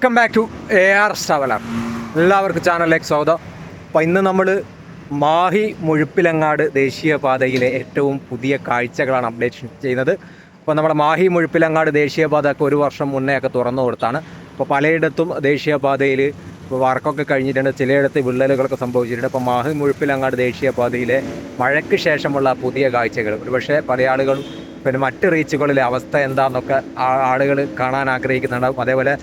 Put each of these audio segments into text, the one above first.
Welcome back to A R traveller എല്ലാവർക്കും ചാനലിലേക്ക് സ്വാഗതം. അപ്പോൾ ഇന്ന് നമ്മൾ മാഹി മുഴുപ്പിലങ്ങാട് ദേശീയപാതയിലെ ഏറ്റവും പുതിയ കാഴ്ചകളാണ് അപ്ഡേറ്റ് ചെയ്യുന്നത്. അപ്പോൾ നമ്മുടെ മാഹി മുഴുപ്പിലങ്ങാട് ദേശീയപാത ഒക്കെ ഒരു വർഷം മുന്നേ ഒക്കെ തുറന്നു കൊടുത്താണ്. അപ്പോൾ പലയിടത്തും ദേശീയപാതയിൽ ഇപ്പോൾ വർക്കൊക്കെ കഴിഞ്ഞിട്ടുണ്ട്. ചിലയിടത്ത് വിള്ളലുകളൊക്കെ സംഭവിച്ചിട്ടുണ്ട്. അപ്പോൾ മാഹി മുഴുപ്പിലങ്ങാട് ദേശീയപാതയിലെ മഴയ്ക്ക് ശേഷമുള്ള പുതിയ കാഴ്ചകൾ. ഒരുപക്ഷെ പല ആളുകളും പിന്നെ മറ്റ് റീച്ചുകളിലെ അവസ്ഥ എന്താണെന്നൊക്കെ ആളുകൾ കാണാൻ ആഗ്രഹിക്കുന്നുണ്ടാവും. അതേപോലെ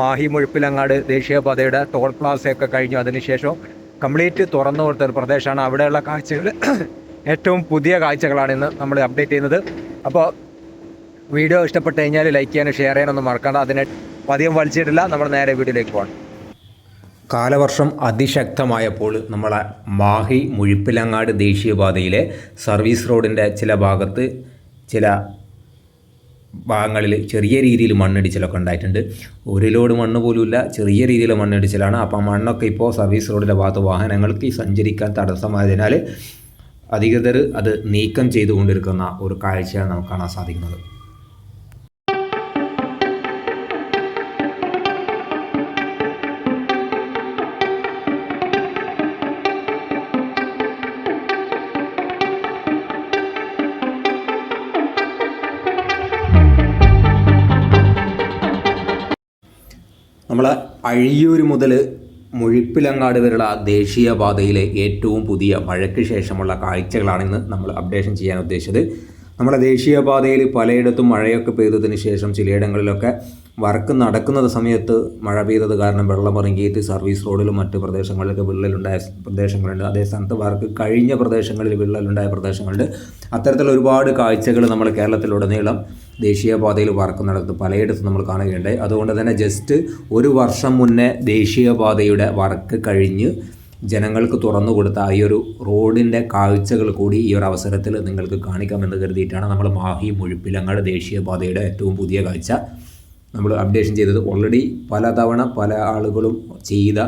മാഹി മുഴുപ്പിലങ്ങാട് ദേശീയപാതയുടെ ടോൾ പ്ലാസയൊക്കെ കഴിഞ്ഞു. അതിനുശേഷം കംപ്ലീറ്റ് തുറന്നു കൊടുത്ത ഒരു പ്രദേശമാണ് അവിടെയുള്ള കാഴ്ചകൾ. ഏറ്റവും പുതിയ കാഴ്ചകളാണ് ഇന്ന് നമ്മൾ അപ്ഡേറ്റ് ചെയ്യുന്നത്. അപ്പോൾ വീഡിയോ ഇഷ്ടപ്പെട്ട് കഴിഞ്ഞാൽ ലൈക്ക് ചെയ്യാനും ഷെയർ ചെയ്യാനൊന്നും മറക്കണ്ട അതിനെ അധികം വലിച്ചിട്ടില്ല. നമ്മൾ നേരെ വീഡിയോയിലേക്ക് പോകണം കാലവർഷം അതിശക്തമായപ്പോൾ നമ്മളെ മാഹി മുഴുപ്പിലങ്ങാട് ദേശീയപാതയിലെ സർവീസ് റോഡിന്റെ ചില ഭാഗത്ത് ചില ഭാഗങ്ങളിൽ ചെറിയ രീതിയിൽ മണ്ണിടിച്ചിലൊക്കെ ഉണ്ടായിട്ടുണ്ട്. ഒരു ലോഡ് മണ്ണ് പോലുമില്ല. ചെറിയ രീതിയിൽ മണ്ണിടിച്ചിലാണ്. അപ്പോൾ മണ്ണൊക്കെ ഇപ്പോൾ സർവീസ് റോഡിന്റെ ഭാഗത്ത് വാഹനങ്ങൾക്ക് സഞ്ചരിക്കാൻ തടസ്സമായതിനാൽ അധികൃതർ അത് നീക്കം ചെയ്തുകൊണ്ടിരിക്കുന്ന ഒരു കാഴ്ചയാണ് നമുക്ക് കാണാൻ സാധിക്കുന്നത്. നമ്മൾ അഴിയൂർ മുതൽ മുഴിപ്പിലങ്ങാട് വരെയുള്ള ദേശീയപാതയിലെ ഏറ്റവും പുതിയ മഴയ്ക്ക് ശേഷമുള്ള കാഴ്ചകളാണ് ഇന്ന് നമ്മൾ അപ്ഡേഷൻ ചെയ്യാൻ ഉദ്ദേശിച്ചത്. നമ്മുടെ ദേശീയപാതയിൽ പലയിടത്തും മഴയൊക്കെ പെയ്തതിന് ശേഷം ചിലയിടങ്ങളിലൊക്കെ വർക്ക് നടക്കുന്ന സമയത്ത് മഴ പെയ്തത് കാരണം വെള്ളം ഇറങ്ങിയിട്ട് സർവീസ് റോഡിലും മറ്റ് പ്രദേശങ്ങളിലൊക്കെ വിള്ളലുണ്ടായ പ്രദേശങ്ങളുണ്ട്. അതേ സ്ഥാനത്ത് വർക്ക് കഴിഞ്ഞ പ്രദേശങ്ങളിൽ വിള്ളലുണ്ടായ പ്രദേശങ്ങളുണ്ട്. അത്തരത്തിലുള്ള ഒരുപാട് കാഴ്ചകൾ നമ്മൾ കേരളത്തിലുടനീളം ദേശീയപാതയിൽ വർക്ക് നടത്തും പലയിടത്തും നമ്മൾ കാണുകയുണ്ടായി. അതുകൊണ്ട് തന്നെ ജസ്റ്റ് ഒരു വർഷം മുന്നേ ദേശീയപാതയുടെ വർക്ക് കഴിഞ്ഞ് ജനങ്ങൾക്ക് തുറന്നു കൊടുത്ത ഈ ഒരു റോഡിന്റെ കാഴ്ചകൾ കൂടി ഈ ഒരു അവസരത്തിൽ നിങ്ങൾക്ക് കാണിക്കാമെന്ന് കരുതിയിട്ടാണ് നമ്മൾ മാഹി മുഴുപ്പിലങ്ങാട് ദേശീയപാതയുടെ ഏറ്റവും പുതിയ കാഴ്ച. നമ്മൾ അപ്ഡേഷൻ ചെയ്തത് ഓൾറെഡി പലതവണ പല ആളുകളും ചെയ്ത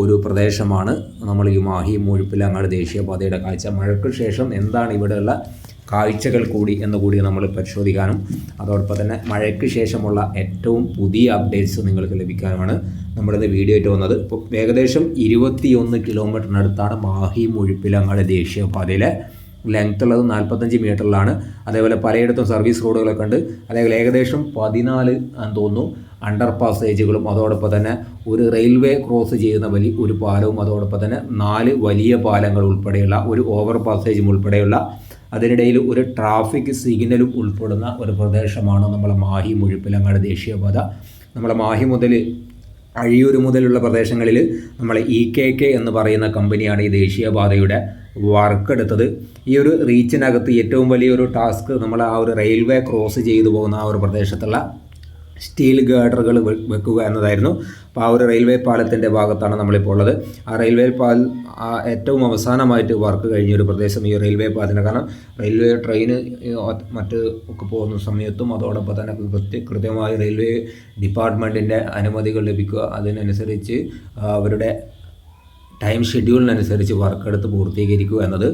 ഒരു പ്രദേശമാണ് നമ്മൾ ഈ മാഹി മുഴുപ്പിലങ്ങാട് ദേശീയപാതയുടെ കാഴ്ച. മഴയ്ക്ക് ശേഷം എന്താണ് ഇവിടെയുള്ള കാഴ്ചകൾ കൂടി എന്ന് കൂടി നമ്മൾ പരിശോധിക്കാനും അതോടൊപ്പം തന്നെ മഴയ്ക്ക് ശേഷമുള്ള ഏറ്റവും പുതിയ അപ്ഡേറ്റ്സ് നിങ്ങൾക്ക് ലഭിക്കാനുമാണ് നമ്മളിന്ന് വീഡിയോ ആയിട്ട് വന്നത്. ഇപ്പോൾ ഏകദേശം ഇരുപത്തിയൊന്ന് കിലോമീറ്ററിനടുത്താണ് മാഹി മുഴുപ്പിലങ്ങാട് ദേശീയപാതയിലെ ലെങ്ത് ഉള്ളത് നാൽപ്പത്തഞ്ച് മീറ്ററിലാണ് അതേപോലെ പലയിടത്തും സർവീസ് റോഡുകളൊക്കെ ഉണ്ട്. അതേപോലെ ഏകദേശം പതിനാല് തോന്നുന്നു. അണ്ടർ പാസേജുകളും അതോടൊപ്പം തന്നെ ഒരു റെയിൽവേ ക്രോസ് ചെയ്യുന്ന വലിയ ഒരു പാലവും അതോടൊപ്പം തന്നെ നാല് വലിയ പാലങ്ങൾ ഉൾപ്പെടെയുള്ള ഒരു ഓവർ പാസേജും ഉൾപ്പെടെയുള്ള അതിനിടയിൽ ഒരു ട്രാഫിക് സിഗ്നലും ഉൾപ്പെടുന്ന ഒരു പ്രദേശമാണ് നമ്മളെ മാഹി മുഴുപ്പിലങ്ങാട് ദേശീയപാത. നമ്മളെ മാഹി മുതൽ അഴിയൂർ മുതലുള്ള പ്രദേശങ്ങളിൽ നമ്മളെ ഇ കെ കെ എന്ന് പറയുന്ന കമ്പനിയാണ് ഈ ദേശീയപാതയുടെ വർക്ക് എടുത്തത്. ഈ ഒരു റീച്ചിനകത്ത് ഏറ്റവും വലിയൊരു ടാസ്ക് നമ്മൾ ആ ഒരു റെയിൽവേ ക്രോസ് ചെയ്തു പോകുന്ന ആ ഒരു പ്രദേശത്തുള്ള സ്റ്റീൽ ഗേഡറുകൾ വെക്കുക എന്നതായിരുന്നു. അപ്പോൾ ആ ഒരു റെയിൽവേ പാലത്തിന്റെ ഭാഗത്താണ് നമ്മളിപ്പോൾ ഉള്ളത്. ആ റെയിൽവേ പാൽ ഏറ്റവും അവസാനമായിട്ട് വർക്ക് കഴിഞ്ഞ ഒരു പ്രദേശം ഈ റെയിൽവേ പാലത്തിന്. കാരണം റെയിൽവേ ട്രെയിന് മറ്റ് ഒക്കെ പോകുന്ന സമയത്തും അതോടൊപ്പം തന്നെ കൃത്യ കൃത്യമായി റെയിൽവേ ഡിപ്പാർട്ട്മെന്റിന്റെ അനുമതികൾ ലഭിക്കുക. അതിനനുസരിച്ച് അവരുടെ ടൈം ഷെഡ്യൂളിനനുസരിച്ച് വർക്ക് എടുത്ത് പൂർത്തീകരിക്കുക എന്നത്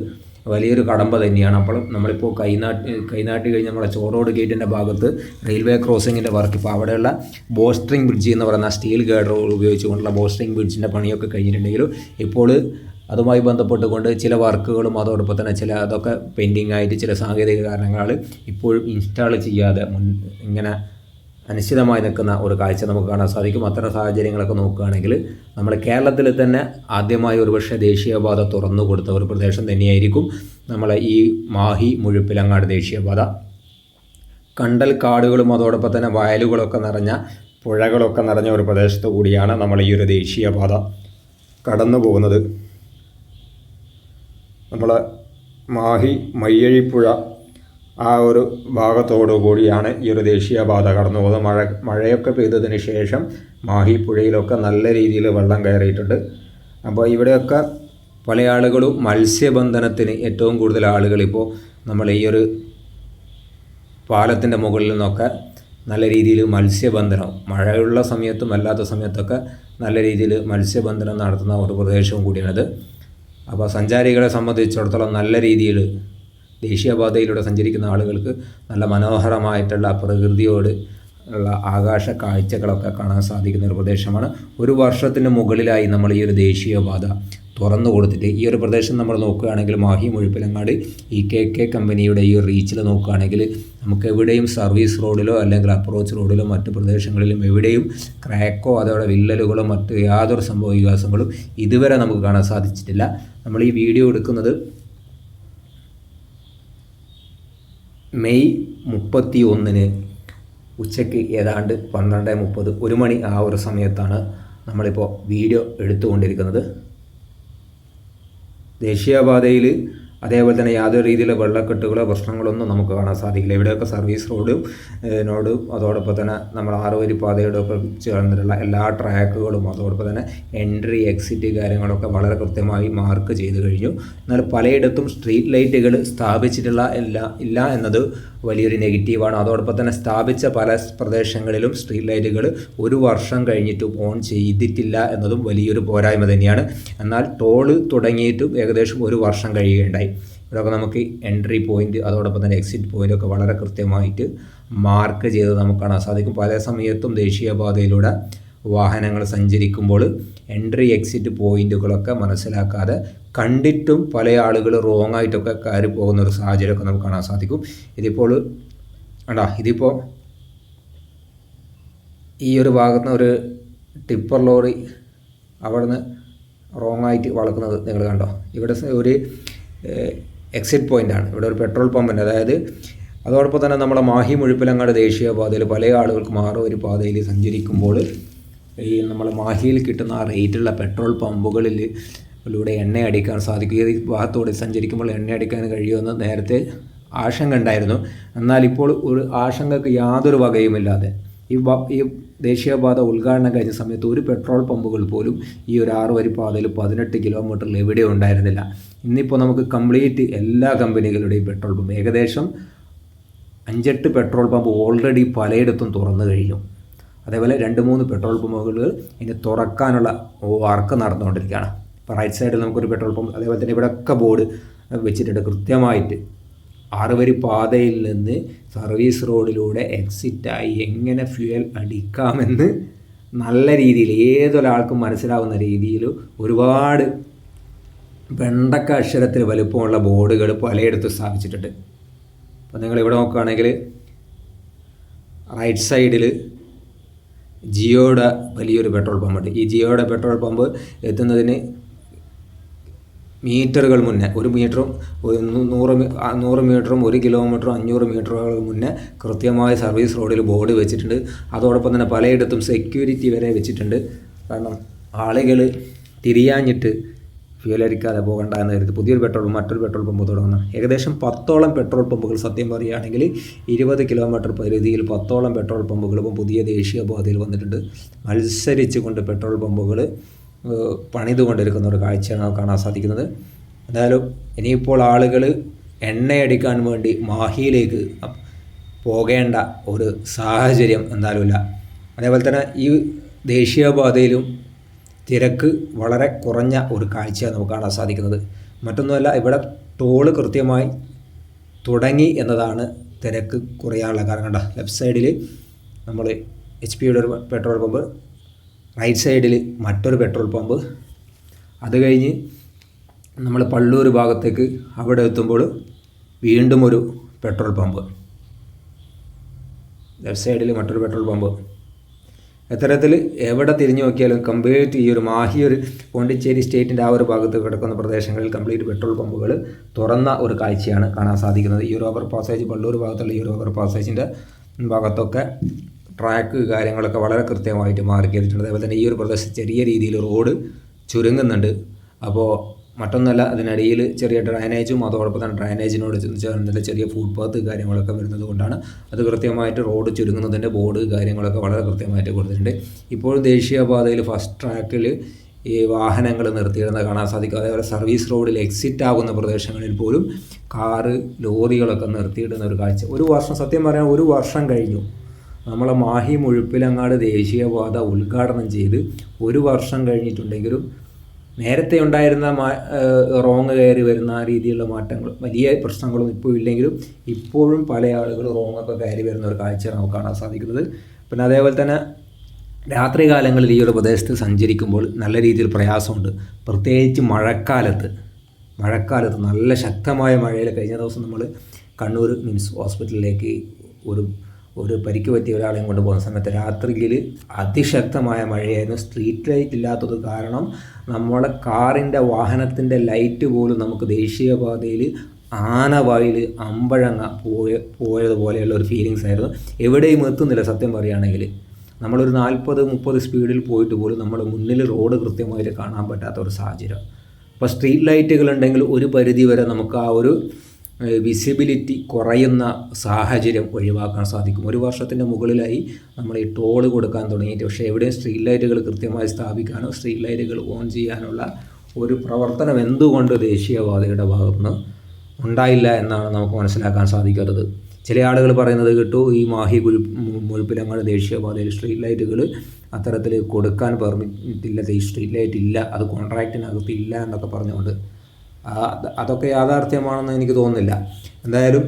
വലിയൊരു കടമ്പ തന്നെയാണ്. അപ്പോൾ നമ്മളിപ്പോൾ കൈനാട്ടി കൈനാട്ടി കഴിഞ്ഞ് നമ്മുടെ ചോറോട് ഗേറ്റിന്റെ ഭാഗത്ത് റെയിൽവേ ക്രോസിങ്ങിന്റെ വർക്ക് ഇപ്പോൾ അവിടെയുള്ള ബോസ്റ്ററിംഗ് ബ്രിഡ്ജ് എന്ന് പറയുന്ന സ്റ്റീൽ ഗേഡർ ഉപയോഗിച്ചുകൊണ്ടുള്ള ബോസ്റ്ററിംഗ് ബ്രിഡ്ജിന്റെ പണിയൊക്കെ കഴിഞ്ഞിട്ടുണ്ടെങ്കിലും ഇപ്പോൾ അതുമായി ബന്ധപ്പെട്ടുകൊണ്ട് ചില വർക്കുകളും അതോടൊപ്പം തന്നെ ചില അതൊക്കെ പെൻഡിങ് ആയിട്ട് ചില സാങ്കേതിക കാരണങ്ങൾ ഇപ്പോഴും ഇൻസ്റ്റാൾ ചെയ്യാതെ മുൻ ഇങ്ങനെ അനിശ്ചിതമായി നിൽക്കുന്ന ഒരു കാഴ്ച നമുക്ക് കാണാൻ സാധിക്കും. അത്തരം സാഹചര്യങ്ങളൊക്കെ നോക്കുകയാണെങ്കിൽ നമ്മൾ കേരളത്തിൽ തന്നെ ആദ്യമായി ഒരുപക്ഷെ ദേശീയപാത തുറന്നു കൊടുത്ത ഒരു പ്രദേശം തന്നെയായിരിക്കും നമ്മളെ ഈ മാഹി മുഴുപ്പിലങ്ങാട് ദേശീയപാത. കണ്ടൽ കാടുകളും അതോടൊപ്പം തന്നെ വയലുകളൊക്കെ നിറഞ്ഞ പുഴകളൊക്കെ നിറഞ്ഞ ഒരു പ്രദേശത്ത് കൂടിയാണ് നമ്മൾ ഈ ഒരു ദേശീയപാത കടന്നു പോകുന്നത്. നമ്മൾ മാഹി മയ്യഴിപ്പുഴ ആ ഒരു ഭാഗത്തോടു കൂടിയാണ് ഈ ഒരു ദേശീയപാത കടന്നു പോകുന്നത് മഴ മഴയൊക്കെ പെയ്തതിന് ശേഷം മാഹി പുഴയിലൊക്കെ നല്ല രീതിയിൽ വെള്ളം കയറിയിട്ടുണ്ട്. അപ്പോൾ ഇവിടെയൊക്കെ പല ആളുകളും മത്സ്യബന്ധനത്തിന് ഏറ്റവും കൂടുതൽ ആളുകൾ ഇപ്പോൾ നമ്മൾ ഈ ഒരു പാലത്തിന്റെ മുകളിൽ നിന്നൊക്കെ നല്ല രീതിയിൽ മത്സ്യബന്ധനം മഴയുള്ള സമയത്തും അല്ലാത്ത സമയത്തൊക്കെ നല്ല രീതിയിൽ മത്സ്യബന്ധനം നടത്തുന്ന ഒരു പ്രദേശവും കൂടിയാണിത്. അപ്പോൾ സഞ്ചാരികളെ സംബന്ധിച്ചിടത്തോളം നല്ല രീതിയിൽ ദേശീയപാതയിലൂടെ സഞ്ചരിക്കുന്ന ആളുകൾക്ക് നല്ല മനോഹരമായിട്ടുള്ള പ്രകൃതിയോട് ഉള്ള ആകാശ കാഴ്ചകളൊക്കെ കാണാൻ സാധിക്കുന്ന ഒരു പ്രദേശമാണ്. ഒരു വർഷത്തിന് മുകളിലായി നമ്മൾ ഈ ഒരു ദേശീയപാത തുറന്നു കൊടുത്തിട്ട് ഈ ഒരു പ്രദേശം നമ്മൾ നോക്കുകയാണെങ്കിൽ Mahe Muzhappilangad E K K കമ്പനിയുടെ ഈ റീച്ചിൽ നോക്കുകയാണെങ്കിൽ നമുക്ക് എവിടെയും സർവീസ് റോഡിലോ അല്ലെങ്കിൽ അപ്രോച്ച് റോഡിലോ മറ്റ് പ്രദേശങ്ങളിലും എവിടെയും ക്രാക്കോ അതോടെ വില്ലലുകളോ മറ്റ് യാതൊരു സംഭവ വികാസങ്ങളും ഇതുവരെ നമുക്ക് കാണാൻ സാധിച്ചിട്ടില്ല. നമ്മൾ ഈ വീഡിയോ എടുക്കുന്നത് മെയ് മുപ്പത്തി ഒന്നിന് ഉച്ചയ്ക്ക് ഏതാണ്ട് പന്ത്രണ്ട് മുപ്പത് ഒരു മണി ആ ഒരു സമയത്താണ് നമ്മളിപ്പോൾ വീഡിയോ എടുത്തുകൊണ്ടിരിക്കുന്നത്. ദേശീയപാതയിൽ അതേപോലെ തന്നെ യാതൊരു രീതിയിലുള്ള വെള്ളക്കെട്ടുകളോ പ്രശ്നങ്ങളോ ഒന്നും നമുക്ക് കാണാൻ സാധിക്കില്ല. ഇവിടെയൊക്കെ സർവീസ് റോഡും നോടും അതോടൊപ്പം തന്നെ നമ്മൾ ആറുവരി പാതയുടെ ഒക്കെ ചേർന്നിട്ടുള്ള എല്ലാ ട്രാക്കുകളും അതോടൊപ്പം തന്നെ എൻട്രി എക്സിറ്റ് കാര്യങ്ങളൊക്കെ വളരെ കൃത്യമായി മാർക്ക് ചെയ്ത് കഴിഞ്ഞു. എന്നാൽ പലയിടത്തും സ്ട്രീറ്റ് ലൈറ്റുകൾ സ്ഥാപിച്ചിട്ടുള്ള ഇല്ല ഇല്ല എന്നത് വലിയൊരു നെഗറ്റീവാണ് അതോടൊപ്പം തന്നെ സ്ഥാപിച്ച പല പ്രദേശങ്ങളിലും സ്ട്രീറ്റ് ലൈറ്റുകൾ ഒരു വർഷം കഴിഞ്ഞിട്ടും ഓൺ ചെയ്തിട്ടില്ല എന്നതും വലിയൊരു പോരായ്മ തന്നെയാണ്. എന്നാൽ ടോൾ തുടങ്ങിയിട്ടും ഏകദേശം ഒരു വർഷം കഴിയുകയുണ്ടായി. ഇവിടെയൊക്കെ നമുക്ക് എൻട്രി പോയിന്റ് അതോടൊപ്പം തന്നെ എക്സിറ്റ് പോയിന്റ് ഒക്കെ വളരെ കൃത്യമായിട്ട് മാർക്ക് ചെയ്ത് നമുക്ക് കാണാൻ സാധിക്കും പല സമയത്തും ദേശീയപാതയിലൂടെ വാഹനങ്ങൾ സഞ്ചരിക്കുമ്പോൾ എൻട്രി എക്സിറ്റ് പോയിന്റുകളൊക്കെ മനസ്സിലാക്കാതെ കണ്ടിട്ടും പല ആളുകൾ റോങ് ആയിട്ടൊക്കെ കയറി പോകുന്ന ഒരു സാഹചര്യമൊക്കെ നമുക്ക് കാണാൻ സാധിക്കും. ഇതിപ്പോൾ അണ്ടാ ഇതിപ്പോൾ ഈ ഒരു ഭാഗത്ത് ഒരു ടിപ്പർ ലോറി അവിടുന്ന് റോങ് ആയിട്ട് വളക്കുന്നത് നിങ്ങൾ കണ്ടോ? ഇവിടെ ഒരു എക്സിറ്റ് പോയിന്റാണ് ഇവിടെ ഒരു പെട്രോൾ പമ്പിന്റെ അതായത് അതോടൊപ്പം തന്നെ നമ്മളെ മാഹി മുഴുപ്പിലങ്ങാട് ദേശീയപാതയിൽ പല ആളുകൾക്ക് ആറോ ഒരു പാതയിൽ സഞ്ചരിക്കുമ്പോൾ ഈ നമ്മൾ മാഹിയിൽ കിട്ടുന്ന ആ റേറ്റുള്ള പെട്രോൾ പമ്പുകളിൽ ലൂടെ എണ്ണ അടിക്കാൻ സാധിക്കും. ഈ ഭാഗത്തോടെ സഞ്ചരിക്കുമ്പോൾ എണ്ണ അടിക്കാൻ കഴിയുമെന്ന് നേരത്തെ ആശങ്ക ഉണ്ടായിരുന്നു. എന്നാൽ ഇപ്പോൾ ഒരു ആശങ്കക്ക് യാതൊരു വകയുമില്ലാതെ ഈ ഈ ദേശീയപാത ഉദ്ഘാടനം കഴിഞ്ഞ സമയത്ത് ഒരു പെട്രോൾ പമ്പുകൾ പോലും ഈ ഒരു ആറ് വരി പാതയിൽ പതിനെട്ട് കിലോമീറ്ററിൽ എവിടെയും ഉണ്ടായിരുന്നില്ല. ഇന്നിപ്പോൾ നമുക്ക് കംപ്ലീറ്റ് എല്ലാ കമ്പനികളുടെയും പെട്രോൾ പമ്പ് ഏകദേശം അഞ്ചെട്ട് പെട്രോൾ പമ്പ് ഓൾറെഡി പലയിടത്തും തുറന്നു കഴിഞ്ഞു. അതേപോലെ രണ്ട് മൂന്ന് പെട്രോൾ പമ്പുകൾ ഇനി തുറക്കാനുള്ള വർക്ക് നടന്നുകൊണ്ടിരിക്കുകയാണ്. ഇപ്പോൾ റൈറ്റ് സൈഡിൽ നമുക്കൊരു പെട്രോൾ പമ്പ് അതേപോലെ തന്നെ ഇവിടെയൊക്കെ ബോർഡ് വെച്ചിട്ടുണ്ട്. കൃത്യമായിട്ട് ആറുവരി പാതയിൽ നിന്ന് സർവീസ് റോഡിലൂടെ എക്സിറ്റായി എങ്ങനെ ഫ്യൂൽ അടിക്കാമെന്ന് നല്ല രീതിയിൽ ഏതൊരാൾക്കും മനസ്സിലാവുന്ന രീതിയിൽ ഒരുപാട് വെണ്ടക്ക അക്ഷരത്തിൽ വലുപ്പമുള്ള ബോർഡുകൾ പലയിടത്തും സ്ഥാപിച്ചിട്ടുണ്ട്. അപ്പോൾ നിങ്ങൾ ഇവിടെ നോക്കുകയാണെങ്കിൽ റൈറ്റ് സൈഡിൽ ജിയോയുടെ വലിയൊരു പെട്രോൾ പമ്പുണ്ട്. ഈ ജിയോയുടെ പെട്രോൾ പമ്പ് എത്തുന്നതിന് മീറ്ററുകൾ മുന്നേ ഒരു മീറ്ററും നൂറ് നൂറ് മീറ്ററും ഒരു കിലോമീറ്ററും അഞ്ഞൂറ് മീറ്ററുകൾ മുന്നേ കൃത്യമായ സർവീസ് റോഡിൽ ബോർഡ് വെച്ചിട്ടുണ്ട്. അതോടൊപ്പം തന്നെ പലയിടത്തും സെക്യൂരിറ്റി വരെ വെച്ചിട്ടുണ്ട്. കാരണം ആളുകൾ തിരിയാഞ്ഞിട്ട് ഫ്യൂലടിക്കാതെ പോകണ്ട എന്ന് കരുതി പുതിയൊരു പെട്രോൾ പമ്പ് മറ്റൊരു പെട്രോൾ പമ്പ് തുടങ്ങുന്നു. ഏകദേശം പത്തോളം പെട്രോൾ പമ്പുകൾ സത്യം പറയുകയാണെങ്കിൽ ഇരുപത് കിലോമീറ്റർ പരിധിയിൽ പത്തോളം പെട്രോൾ പമ്പുകൾ ഇപ്പം പുതിയ ദേശീയപാതയിൽ വന്നിട്ടുണ്ട്. മത്സരിച്ചുകൊണ്ട് പെട്രോൾ പമ്പുകൾ പണിതുകൊണ്ടിരിക്കുന്ന ഒരു കാഴ്ചയാണ് കാണാൻ സാധിക്കുന്നത്. എന്തായാലും ഇനിയിപ്പോൾ ആളുകൾ എണ്ണയടിക്കാൻ വേണ്ടി മാഹിയിലേക്ക് പോകേണ്ട ഒരു സാഹചര്യം എന്തായാലും ഇല്ല. അതേപോലെ തന്നെ ഈ ദേശീയപാതയിലും തിരക്ക് വളരെ കുറഞ്ഞ ഒരു കാഴ്ചയാണ് നമുക്ക് കാണാൻ സാധിക്കുന്നത്. മറ്റൊന്നുമല്ല ഇവിടെ ടോൾ കൃത്യമായി തുടങ്ങി എന്നതാണ് തിരക്ക് കുറയാനുള്ള കാരണം. കണ്ട ലെഫ്റ്റ് സൈഡിൽ നമ്മൾ എച്ച് പിയുടെ ഒരു പെട്രോൾ പമ്പ് റൈറ്റ് സൈഡിൽ മറ്റൊരു പെട്രോൾ പമ്പ് അത് കഴിഞ്ഞ് നമ്മൾ പള്ളൂർ ഭാഗത്തേക്ക് അവിടെ എത്തുമ്പോൾ വീണ്ടും ഒരു പെട്രോൾ പമ്പ് ലെഫ്റ്റ് സൈഡിൽ മറ്റൊരു പെട്രോൾ പമ്പ് എത്തരത്തിൽ എവിടെ തിരിഞ്ഞു നോക്കിയാലും കംപ്ലീറ്റ് ഈ ഒരു മാഹി ഒരു പോണ്ടിച്ചേരി സ്റ്റേറ്റിന്റെ ആ ഒരു ഭാഗത്ത് കിടക്കുന്ന പ്രദേശങ്ങളിൽ കംപ്ലീറ്റ് പെട്രോൾ പമ്പുകൾ തുറന്ന ഒരു കാഴ്ചയാണ് കാണാൻ സാധിക്കുന്നത്. ഈ ഒരു ഓവർ പാസേജ് പള്ളൂർ ഭാഗത്തുള്ള ഈ ഒരു ഓവർ പാസേജിന്റെ ഭാഗത്തൊക്കെ ട്രാക്ക് കാര്യങ്ങളൊക്കെ വളരെ കൃത്യമായിട്ട് മാർക്ക് ചെയ്തിട്ടുണ്ട് അതേപോലെ തന്നെ ഈ ഒരു പ്രദേശത്ത് ചെറിയ രീതിയിൽ റോഡ് ചുരുങ്ങുന്നുണ്ട്. അപ്പോൾ മറ്റൊന്നല്ല അതിനിടയിൽ ചെറിയ ഡ്രൈനേജും അതോടൊപ്പം തന്നെ ഡ്രൈനേജിനോട് ചേർന്നില്ല ചെറിയ ഫുട്പാത്ത് കാര്യങ്ങളൊക്കെ വരുന്നത് കൊണ്ടാണ് അത് കൃത്യമായിട്ട് റോഡ് ചുരുങ്ങുന്നതിന്റെ ബോർഡ് കാര്യങ്ങളൊക്കെ വളരെ കൃത്യമായിട്ട് കൊടുത്തിട്ടുണ്ട്. ഇപ്പോഴും ദേശീയപാതയിൽ ഫസ്റ്റ് ട്രാക്കിൽ ഈ വാഹനങ്ങൾ നിർത്തിയിടുന്നത് കാണാൻ സാധിക്കും. അതേപോലെ സർവീസ് റോഡിൽ എക്സിറ്റ് ആകുന്ന പ്രദേശങ്ങളിൽ പോലും കാറ് ലോറികളൊക്കെ നിർത്തിയിടുന്ന ഒരു കാഴ്ച. ഒരു വർഷം സത്യം പറയാൻ ഒരു വർഷം കഴിഞ്ഞു. നമ്മളെ മാഹി മുഴുപ്പിലങ്ങാട് ദേശീയപാത ഉദ്ഘാടനം ചെയ്ത് ഒരു വർഷം കഴിഞ്ഞിട്ടുണ്ടെങ്കിലും നേരത്തെ ഉണ്ടായിരുന്ന റോങ് കയറി വരുന്ന രീതിയിലുള്ള മാറ്റങ്ങൾ വലിയ പ്രശ്നങ്ങളും ഇപ്പോൾ ഇല്ലെങ്കിലും ഇപ്പോഴും പല ആളുകൾ റോങ്ങൊക്കെ കയറി വരുന്ന ഒരു കാഴ്ച നമുക്ക് കാണാൻ സാധിക്കുന്നത്. പിന്നെ അതേപോലെ തന്നെ രാത്രി കാലങ്ങളിൽ ഈ ഒരു പ്രദേശത്ത് സഞ്ചരിക്കുമ്പോൾ നല്ല രീതിയിൽ പ്രയാസമുണ്ട്. പ്രത്യേകിച്ച് മഴക്കാലത്ത് മഴക്കാലത്ത് നല്ല ശക്തമായ മഴയിൽ കഴിഞ്ഞ ദിവസം നമ്മൾ കണ്ണൂർ മിംസ് ഹോസ്പിറ്റലിലേക്ക് ഒരു ഒരു പരിക്ക് പറ്റിയ ഒരാളെയും കൊണ്ട് പോകുന്ന സമയത്ത് രാത്രിയിൽ അതിശക്തമായ മഴയായിരുന്നു. സ്ട്രീറ്റ് ലൈറ്റ് ഇല്ലാത്തത് കാരണം നമ്മളെ കാറിന്റെ വാഹനത്തിന്റെ ലൈറ്റ് പോലും നമുക്ക് ദേശീയപാതയിൽ ആനവായിൽ അമ്പഴങ്ങ പോയ പോയതുപോലെയുള്ള ഒരു ഫീലിങ്സ് ആയിരുന്നു. എവിടെയും എത്തുന്നില്ല സത്യം പറയുകയാണെങ്കിൽ. നമ്മളൊരു നാൽപ്പത് മുപ്പത് സ്പീഡിൽ പോയിട്ട് പോലും നമ്മൾ മുന്നിൽ റോഡ് കൃത്യമായിട്ട് കാണാൻ പറ്റാത്ത ഒരു സാഹചര്യം. അപ്പോൾ സ്ട്രീറ്റ് ലൈറ്റുകൾ ഉണ്ടെങ്കിൽ ഒരു പരിധി വരെ നമുക്ക് ആ ഒരു വിസിബിലിറ്റി കുറയുന്ന സാഹചര്യം ഒഴിവാക്കാൻ സാധിക്കും. ഒരു വർഷത്തിന്റെ മുകളിലായി നമ്മൾ ഈ ടോൾ കൊടുക്കാൻ തുടങ്ങിയിട്ട് പക്ഷേ എവിടെയും സ്ട്രീറ്റ് ലൈറ്റുകൾ കൃത്യമായി സ്ഥാപിക്കാനോ സ്ട്രീറ്റ് ലൈറ്റുകൾ ഓൺ ചെയ്യാനുള്ള ഒരു പ്രവർത്തനം എന്തുകൊണ്ട് ദേശീയപാതയുടെ ഭാഗത്തുനിന്ന് ഉണ്ടായില്ല എന്നാണ് നമുക്ക് മനസ്സിലാക്കാൻ സാധിക്കാത്തത്. ചില ആളുകൾ പറയുന്നത് കേട്ടു ഈ മാഹി മുഴുപ്പിലങ്ങാട് ദേശീയപാതയിൽ സ്ട്രീറ്റ് ലൈറ്റുകൾ അത്തരത്തിൽ കൊടുക്കാൻ പെർമിറ്റ് ഇല്ല ഈ സ്ട്രീറ്റ് ലൈറ്റ് ഇല്ല അത് കോൺട്രാക്റ്റിനകത്ത് ഇല്ല എന്നൊക്കെ പറഞ്ഞുകൊണ്ട്. അതൊക്കെ യാഥാർത്ഥ്യമാണെന്ന് എനിക്ക് തോന്നുന്നില്ല. എന്തായാലും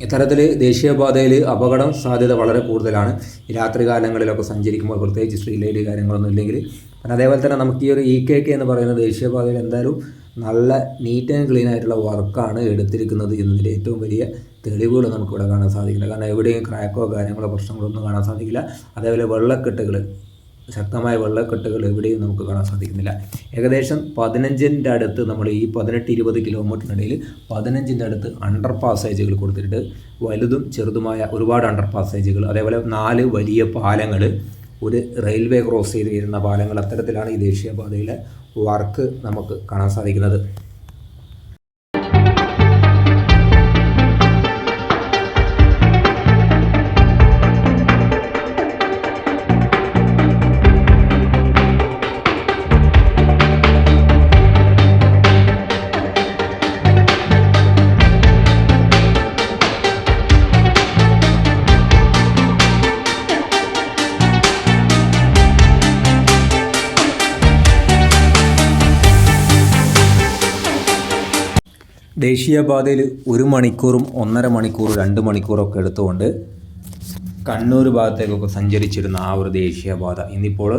ഇത്തരത്തിൽ ദേശീയപാതയിൽ അപകടം സാധ്യത വളരെ കൂടുതലാണ്. രാത്രി കാലങ്ങളിലൊക്കെ സഞ്ചരിക്കുമ്പോൾ പ്രത്യേകിച്ച് സ്ട്രീറ്റ് കാര്യങ്ങളൊന്നും ഇല്ലെങ്കിൽ പിന്നെ അതേപോലെ തന്നെ നമുക്ക് ഈ ഒരു ഇ കെ കെ എന്ന് പറയുന്ന ദേശീയപാതയിൽ എന്തായാലും നല്ല നീറ്റ് ആൻഡ് ക്ലീൻ ആയിട്ടുള്ള വർക്കാണ് എടുത്തിരിക്കുന്നത് എന്നതിന്റെ ഏറ്റവും വലിയ തെളിവുകൾ നമുക്കിവിടെ കാണാൻ സാധിക്കില്ല കാരണം എവിടെയും ക്രാക്കോ കാര്യങ്ങളോ പ്രശ്നങ്ങളോ ഒന്നും കാണാൻ സാധിക്കില്ല. അതേപോലെ വെള്ളക്കെട്ടുകൾ ശക്തമായ വെള്ളക്കെട്ടുകൾ എവിടെയും നമുക്ക് കാണാൻ സാധിക്കുന്നില്ല. ഏകദേശം പതിനഞ്ചിന്റെ അടുത്ത് നമ്മൾ ഈ പതിനെട്ട് ഇരുപത് കിലോമീറ്ററിനിടയിൽ പതിനഞ്ചിന്റെ അടുത്ത് അണ്ടർ പാസേജുകൾ കൊടുത്തിട്ട് വലുതും ചെറുതുമായ ഒരുപാട് അണ്ടർ പാസേജുകൾ അതേപോലെ നാല് വലിയ പാലങ്ങൾ. ഒരു റെയിൽവേ ക്രോസ് ചെയ്ത് വരുന്ന പാലങ്ങൾ. അത്തരത്തിലാണ് ഈ ദേശീയപാതയിലെ വർക്ക് നമുക്ക് കാണാൻ സാധിക്കുന്നത്. ദേശീയപാതയിൽ ഒരു മണിക്കൂറും ഒന്നര മണിക്കൂർ രണ്ട് മണിക്കൂറൊക്കെ എടുത്തുകൊണ്ട് കണ്ണൂർ ഭാഗത്തേക്കൊക്കെ സഞ്ചരിച്ചിരുന്ന ആ ഒരു ദേശീയപാത. ഇന്നിപ്പോൾ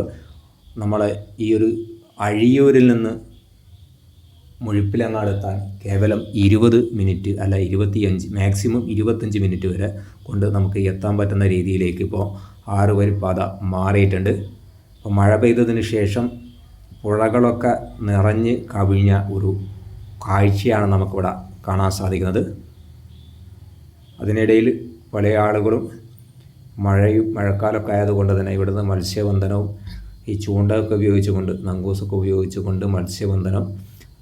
നമ്മളെ ഈ ഒരു അഴിയൂരിൽ നിന്ന് മുഴുപ്പിലങ്ങാടെത്താൻ കേവലം ഇരുപത് മിനിറ്റ് അല്ല ഇരുപത്തിയഞ്ച് മാക്സിമം ഇരുപത്തഞ്ച് മിനിറ്റ് വരെ കൊണ്ട് നമുക്ക് എത്താൻ പറ്റുന്ന രീതിയിലേക്ക് ഇപ്പോൾ ആറ് വരി പാത മാറിയിട്ടുണ്ട്. അപ്പോൾ മഴ പെയ്തതിന് ശേഷം പുഴകളൊക്കെ നിറഞ്ഞ് കവിഞ്ഞ ഒരു കാഴ്ചയാണ് നമുക്കിവിടെ കാണാൻ സാധിക്കുന്നത്. അതിനിടയിൽ പല ആളുകളും മഴയും മഴക്കാലമൊക്കെ ആയതുകൊണ്ട് തന്നെ ഇവിടുന്ന് മത്സ്യബന്ധനവും ഈ ചൂണ്ടയൊക്കെ ഉപയോഗിച്ചുകൊണ്ട് നങ്കൂസൊക്കെ ഉപയോഗിച്ചുകൊണ്ട് മത്സ്യബന്ധനം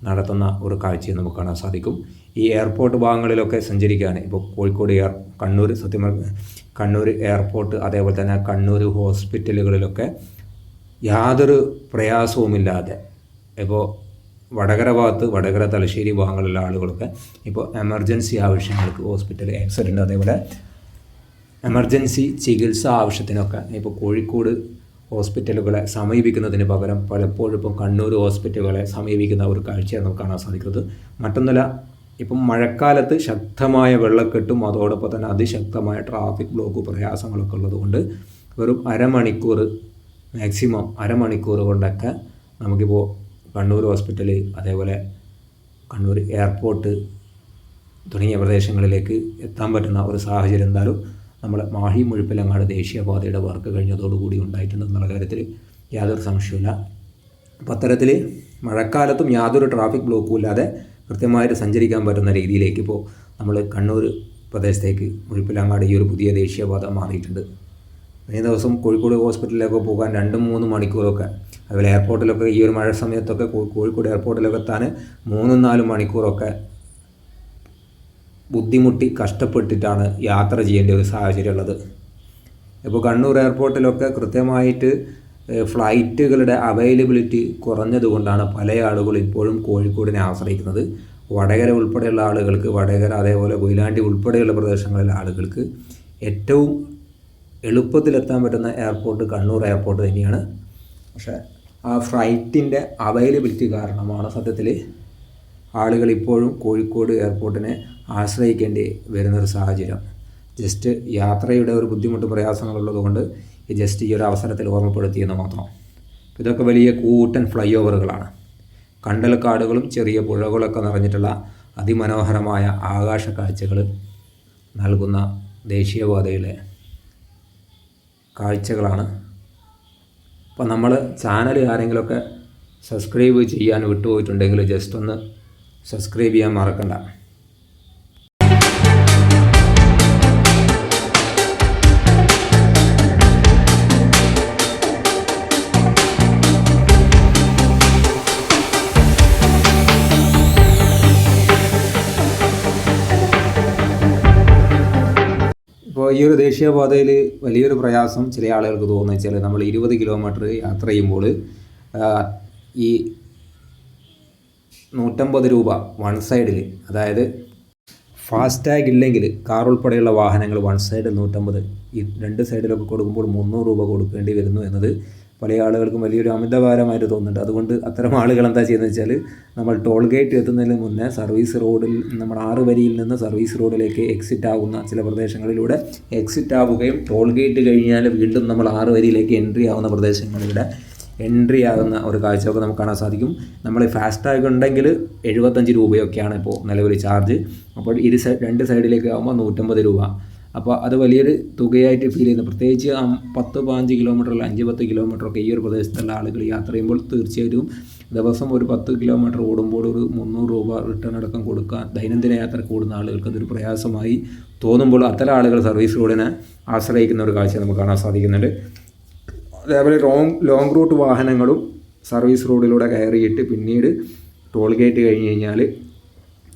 നടത്തുന്ന ഒരു കാഴ്ചയെ നമുക്ക് കാണാൻ സാധിക്കും. ഈ എയർപോർട്ട് ഭാഗങ്ങളിലൊക്കെ സഞ്ചരിക്കാൻ ഇപ്പോൾ കോഴിക്കോട് എയർ കണ്ണൂർ സത്യം കണ്ണൂർ എയർപോർട്ട് അതേപോലെ തന്നെ കണ്ണൂർ ഹോസ്പിറ്റലുകളിലൊക്കെ യാതൊരു പ്രയാസവുമില്ലാതെ ഇപ്പോൾ വടകര ഭാഗത്ത് വടകര തലശ്ശേരി ഭാഗങ്ങളിലുള്ള ആളുകളൊക്കെ ഇപ്പോൾ എമർജൻസി ആവശ്യങ്ങൾക്ക് ഹോസ്പിറ്റൽ ആക്സിഡന്റ് അതേപോലെ എമർജൻസി ചികിത്സ ആവശ്യത്തിനൊക്കെ ഇപ്പോൾ കോഴിക്കോട് ഹോസ്പിറ്റലുകളെ സമീപിക്കുന്നതിന് പകരം പലപ്പോഴും ഇപ്പം കണ്ണൂർ ഹോസ്പിറ്റലുകളെ സമീപിക്കുന്ന ഒരു കാഴ്ചയാണ് നമുക്ക് കാണാൻ സാധിക്കുന്നത്. മറ്റൊന്നല്ല ഇപ്പം മഴക്കാലത്ത് ശക്തമായ വെള്ളക്കെട്ടും അതോടൊപ്പം തന്നെ അതിശക്തമായ ട്രാഫിക് ബ്ലോക്ക് പ്രയാസങ്ങളൊക്കെ ഉള്ളതുകൊണ്ട് വെറും അരമണിക്കൂർ മാക്സിമം അരമണിക്കൂർ കൊണ്ടൊക്കെ നമുക്കിപ്പോൾ കണ്ണൂർ ഹോസ്പിറ്റൽ അതേപോലെ കണ്ണൂർ എയർപോർട്ട് തുടങ്ങിയ പ്രദേശങ്ങളിലേക്ക് എത്താൻ പറ്റുന്ന ഒരു സാഹചര്യം എന്തായാലും നമ്മൾ മാഹി മുഴുപ്പിലങ്ങാട് ദേശീയപാതയുടെ വർക്ക് കഴിഞ്ഞതോടുകൂടി ഉണ്ടായിട്ടുണ്ട് എന്നുള്ള കാര്യത്തിൽ യാതൊരു സംശയമില്ല അപ്പം അത്തരത്തിൽ മഴക്കാലത്തും യാതൊരു ട്രാഫിക് ബ്ലോക്കും ഇല്ലാതെ കൃത്യമായിട്ട് സഞ്ചരിക്കാൻ പറ്റുന്ന രീതിയിലേക്ക് ഇപ്പോൾ നമ്മൾ കണ്ണൂർ പ്രദേശത്തേക്ക് മുഴുപ്പിലങ്ങാട് ഈ ഒരു പുതിയ ദേശീയപാത മാറിയിട്ടുണ്ട്. കഴിഞ്ഞ ദിവസം കോഴിക്കോട് ഹോസ്പിറ്റലിലൊക്കെ പോകാൻ രണ്ടും മൂന്ന് മണിക്കൂറൊക്കെ അതുപോലെ എയർപോർട്ടിലൊക്കെ ഈ ഒരു മഴ സമയത്തൊക്കെ കോഴിക്കോട് എയർപോർട്ടിലൊക്കെ എത്താൻ മൂന്നും നാലും മണിക്കൂറൊക്കെ ബുദ്ധിമുട്ടി കഷ്ടപ്പെട്ടിട്ടാണ് യാത്ര ചെയ്യേണ്ട ഒരു സാഹചര്യം ഉള്ളത് ഇപ്പോൾ കണ്ണൂർ എയർപോർട്ടിലൊക്കെ കൃത്യമായിട്ട് ഫ്ലൈറ്റുകളുടെ അവൈലബിലിറ്റി കുറഞ്ഞതുകൊണ്ടാണ് പല ആളുകളും ഇപ്പോഴും കോഴിക്കോടിനെ ആശ്രയിക്കുന്നത്. വടകര ഉൾപ്പെടെയുള്ള ആളുകൾക്ക് വടകര അതേപോലെ കൊയിലാണ്ടി ഉൾപ്പെടെയുള്ള പ്രദേശങ്ങളിലെ ആളുകൾക്ക് ഏറ്റവും എളുപ്പത്തിലെത്താൻ പറ്റുന്ന എയർപോർട്ട് കണ്ണൂർ എയർപോർട്ട് തന്നെയാണ്. പക്ഷേ ആ ഫ്ലൈറ്റിന്റെ അവൈലബിലിറ്റി കാരണമാണ് സത്യത്തിൽ ആളുകൾ ഇപ്പോഴും കോഴിക്കോട് എയർപോർട്ടിനെ ആശ്രയിക്കേണ്ടി വരുന്നൊരു സാഹചര്യം. ജസ്റ്റ് യാത്രയുടെ ഒരു ബുദ്ധിമുട്ട് പ്രയാസങ്ങളുള്ളത് കൊണ്ട് ജസ്റ്റ് ഈ ഒരു അവസരത്തിൽ ഓർമ്മപ്പെടുത്തിയെന്ന് മാത്രം. ഇതൊക്കെ വലിയ കൂട്ടൻ ഫ്ലൈ ഓവറുകളാണ് കണ്ടൽക്കാടുകളും ചെറിയ പുഴകളൊക്കെ നിറഞ്ഞിട്ടുള്ള അതിമനോഹരമായ ആകാശ കാഴ്ചകൾ നൽകുന്ന ദേശീയപാതയിലെ കാഴ്ചകളാണ് അപ്പോൾ നമ്മൾ ചാനൽ ആരെങ്കിലുമൊക്കെ സബ്സ്ക്രൈബ് ചെയ്യാൻ വിട്ടുപോയിട്ടുണ്ടെങ്കിൽ ജസ്റ്റ് ഒന്ന് സബ്സ്ക്രൈബ് ചെയ്യാൻ മറക്കണ്ട. ഈ ഒരു ദേശീയപാതയിൽ വലിയൊരു പ്രയാസം ചില ആളുകൾക്ക് തോന്നുന്നത് വെച്ചാൽ നമ്മൾ ഇരുപത് കിലോമീറ്റർ യാത്ര ചെയ്യുമ്പോൾ ഈ നൂറ്റമ്പത് രൂപ വൺ സൈഡിൽ അതായത് ഫാസ്ടാഗ് ഇല്ലെങ്കിൽ കാർ ഉൾപ്പെടെയുള്ള വാഹനങ്ങൾ വൺ സൈഡിൽ നൂറ്റമ്പത് ഈ രണ്ട് സൈഡിലൊക്കെ കൊടുക്കുമ്പോൾ മുന്നൂറ് രൂപ കൊടുക്കേണ്ടി വരുന്നു എന്നത് പല ആളുകൾക്കും വലിയൊരു അമിതഭാരമായിട്ട് തോന്നുന്നുണ്ട്. അതുകൊണ്ട് അത്തരം ആളുകൾ എന്താ ചെയ്യുന്നത് വെച്ചാൽ നമ്മൾ ടോൾ ഗേറ്റ് എത്തുന്നതിന് മുന്നേ സർവീസ് റോഡിൽ നമ്മൾ ആറ് വരിയിൽ നിന്ന് സർവീസ് റോഡിലേക്ക് എക്സിറ്റ് ആകുന്ന ചില പ്രദേശങ്ങളിലൂടെ എക്സിറ്റ് ആവുകയും ടോൾ ഗേറ്റ് കഴിഞ്ഞാൽ വീണ്ടും നമ്മൾ ആറ് വരിയിലേക്ക് എൻട്രി ആവുന്ന പ്രദേശങ്ങളിലൂടെ എൻട്രി ആകുന്ന ഒരു കാഴ്ചയൊക്കെ നമുക്ക് കാണാൻ സാധിക്കും. നമ്മൾ ഫാസ്റ്റാഗ് ഉണ്ടെങ്കിൽ എഴുപത്തഞ്ച് രൂപയൊക്കെയാണ് ഇപ്പോൾ നിലവിൽ ചാർജ് അപ്പോൾ ഇരു രണ്ട് സൈഡിലേക്ക് ആകുമ്പോൾ നൂറ്റമ്പത് രൂപ. അപ്പോൾ അത് വലിയൊരു തുകയായിട്ട് ഫീൽ ചെയ്യുന്നു. പ്രത്യേകിച്ച് ആ പത്ത് പതിനഞ്ച് കിലോമീറ്റർ അല്ല അഞ്ച് പത്ത് കിലോമീറ്റർ ഒക്കെ ഈ ഒരു പ്രദേശത്തുള്ള ആളുകൾ യാത്ര ചെയ്യുമ്പോൾ തീർച്ചയായിട്ടും ദിവസം ഒരു പത്ത് കിലോമീറ്റർ ഓടുമ്പോൾ ഒരു മുന്നൂറ് രൂപ റിട്ടേൺ അടക്കം കൊടുക്കാൻ ദൈനംദിന യാത്ര കൂടുന്ന ആളുകൾക്ക് അതൊരു പ്രയാസമായി തോന്നുമ്പോൾ അത്തരം ആളുകൾ സർവീസ് റോഡിനെ ആശ്രയിക്കുന്ന ഒരു കാഴ്ച നമുക്ക് കാണാൻ സാധിക്കുന്നുണ്ട്. അതേപോലെ ലോങ് ലോങ് റൂട്ട് വാഹനങ്ങളും സർവീസ് റോഡിലൂടെ കയറിയിട്ട് പിന്നീട് ടോൾ ഗേറ്റ് കഴിഞ്ഞ് കഴിഞ്ഞാൽ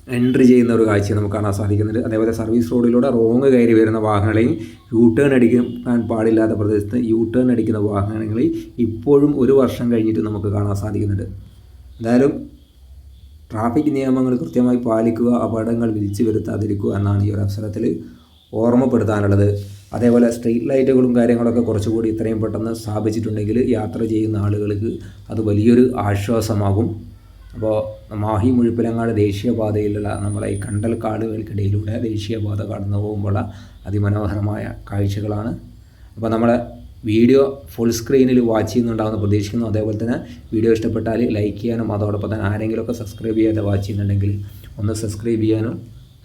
എൻട്രി ചെയ്യുന്ന ഒരു കാഴ്ച നമുക്ക് കാണാൻ സാധിക്കുന്നുണ്ട്. അതേപോലെ സർവീസ് റോഡിലൂടെ റോങ് കയറി വരുന്ന വാഹനങ്ങളെയും യൂ ടേൺ അടിക്കാൻ പാടില്ലാത്ത പ്രദേശത്ത് യൂ ടേൺ അടിക്കുന്ന വാഹനങ്ങളെ ഇപ്പോഴും ഒരു വർഷം കഴിഞ്ഞിട്ട് നമുക്ക് കാണാൻ സാധിക്കുന്നുണ്ട്. എന്തായാലും ട്രാഫിക് നിയമങ്ങൾ കൃത്യമായി പാലിക്കുക അപകടങ്ങൾ വിളിച്ചു വരുത്താതിരിക്കുക എന്നാണ് ഈ ഒരു അവസരത്തിൽ ഓർമ്മപ്പെടുത്താനുള്ളത്. അതേപോലെ സ്ട്രീറ്റ് ലൈറ്റുകളും കാര്യങ്ങളൊക്കെ കുറച്ചുകൂടി ഇത്രയും പെട്ടെന്ന് സ്ഥാപിച്ചിട്ടുണ്ടെങ്കിൽ യാത്ര ചെയ്യുന്ന ആളുകൾക്ക് അത് വലിയൊരു ആശ്വാസമാകും. അപ്പോൾ മാഹി മുഴുപ്പിലങ്ങാട് ദേശീയപാതയിലുള്ള നമ്മളെ ഈ കണ്ടൽ കാടുകൾക്കിടയിലൂടെ ദേശീയപാത കടന്നു പോകുമ്പോൾ അതിമനോഹരമായ കാഴ്ചകളാണ്. അപ്പോൾ നമ്മളെ വീഡിയോ ഫുൾ സ്ക്രീനിൽ വാച്ച് ചെയ്യുന്നുണ്ടാകുന്ന പ്രതീക്ഷിക്കുന്നു. അതേപോലെ തന്നെ വീഡിയോ ഇഷ്ടപ്പെട്ടാൽ ലൈക്ക് ചെയ്യാനും അതോടൊപ്പം തന്നെ ആരെങ്കിലുമൊക്കെ സബ്സ്ക്രൈബ് ചെയ്യാതെ വാച്ച് ചെയ്യുന്നുണ്ടെങ്കിൽ ഒന്ന് സബ്സ്ക്രൈബ് ചെയ്യാനും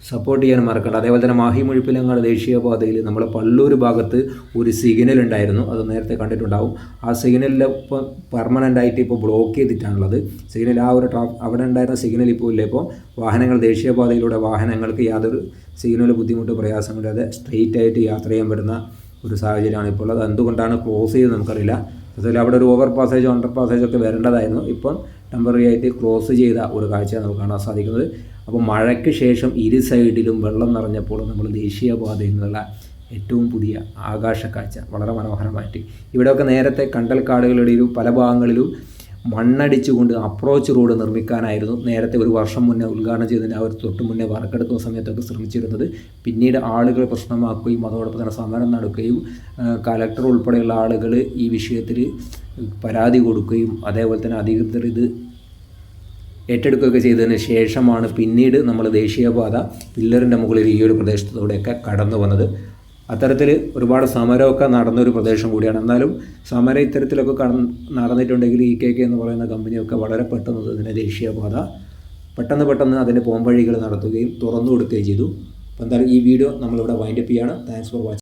സപ്പോർട്ട് ചെയ്യാൻ മറക്കണ്ട. അതേപോലെ തന്നെ മാഹി മുഴുപ്പിലങ്ങാട് ദേശീയപാതയിൽ നമ്മുടെ പള്ളൂർ ഭാഗത്ത് ഒരു സിഗ്നൽ ഉണ്ടായിരുന്നു. അത് നേരത്തെ കണ്ടിട്ടുണ്ടാവും. ആ സിഗ്നലിൽ ഇപ്പോൾ പെർമനന്റ് ആയിട്ട് ഇപ്പോൾ ബ്ലോക്ക് ചെയ്തിട്ടാണുള്ളത്. സിഗ്നൽ ആ ഒരു അവിടെ ഉണ്ടായിരുന്ന സിഗ്നൽ ഇപ്പോൾ ഇല്ല. ഇപ്പോൾ വാഹനങ്ങൾ ദേശീയപാതയിലൂടെ വാഹനങ്ങൾക്ക് യാതൊരു സിഗ്നൽ ബുദ്ധിമുട്ട് പ്രയാസമില്ലാതെ സ്ട്രെയിറ്റ് ആയിട്ട് യാത്ര ചെയ്യാൻ പറ്റുന്ന ഒരു സാഹചര്യമാണ് ഇപ്പോൾ ഉള്ളത്. എന്തുകൊണ്ടാണ് ക്ലോസ് ചെയ്തത് നമുക്കറിയില്ല. അതുപോലെ അവിടെ ഒരു ഓവർ പാസേജ് അണ്ടർ പാസേജ് ഒക്കെ വരേണ്ടതായിരുന്നു. ഇപ്പം ടെമ്പററി ആയിട്ട് ക്ലോസ് ചെയ്ത ഒരു കാഴ്ച നമുക്ക് കാണാൻ സാധിക്കുന്നത്. അപ്പോൾ മഴയ്ക്ക് ശേഷം ഇരു സൈഡിലും വെള്ളം നിറഞ്ഞപ്പോൾ നമ്മൾ ദേശീയപാതയിൽ നിന്നുള്ള ഏറ്റവും പുതിയ ആകാശക്കാഴ്ച കാഴ്ച വളരെ മനോഹരമായിട്ട്. ഇവിടെയൊക്കെ നേരത്തെ കണ്ടൽക്കാടുകളിലും പല ഭാഗങ്ങളിലും മണ്ണടിച്ചുകൊണ്ട് അപ്രോച്ച് റോഡ് നിർമ്മിക്കാനായിരുന്നു നേരത്തെ ഒരു വർഷം മുന്നേ ഉദ്ഘാടനം ചെയ്തതിന് അവർ തൊട്ട് മുന്നേ വറക്കെടുക്കുന്ന സമയത്തൊക്കെ ശ്രമിച്ചിരുന്നത്. പിന്നീട് ആളുകൾ പ്രശ്നമാക്കുകയും അതോടൊപ്പം തന്നെ സമരം നടക്കുകയും കലക്ടർ ഉൾപ്പെടെയുള്ള ആളുകൾ ഈ വിഷയത്തിൽ പരാതി കൊടുക്കുകയും അതേപോലെ തന്നെ അധികൃതർ ഇത് ഏറ്റെടുക്കുകയൊക്കെ ചെയ്തതിന് ശേഷമാണ് പിന്നീട് നമ്മൾ ദേശീയപാത പില്ലറിന്റെ മുകളിൽ ഈ ഒരു പ്രദേശത്തൂടെയൊക്കെ കടന്നു വന്നത്. അത്തരത്തിൽ ഒരുപാട് സമരമൊക്കെ നടന്നൊരു പ്രദേശം കൂടിയാണ്. എന്നാലും സമരം ഇത്തരത്തിലൊക്കെ നടന്നിട്ടുണ്ടെങ്കിൽ ഇ കെ കെ എന്ന് പറയുന്ന കമ്പനിയൊക്കെ വളരെ പെട്ടെന്ന് ഇതിനെ ദേശീയപാത പെട്ടെന്ന് പെട്ടെന്ന് അതിന്റെ പോംവഴികൾ നടത്തുകയും തുറന്നു കൊടുക്കുകയും ചെയ്തു. അപ്പോൾ എന്തായാലും ഈ വീഡിയോ നമ്മളിവിടെ വൈൻഡപ്പ് ചെയ്യാണ്. Thanks for watching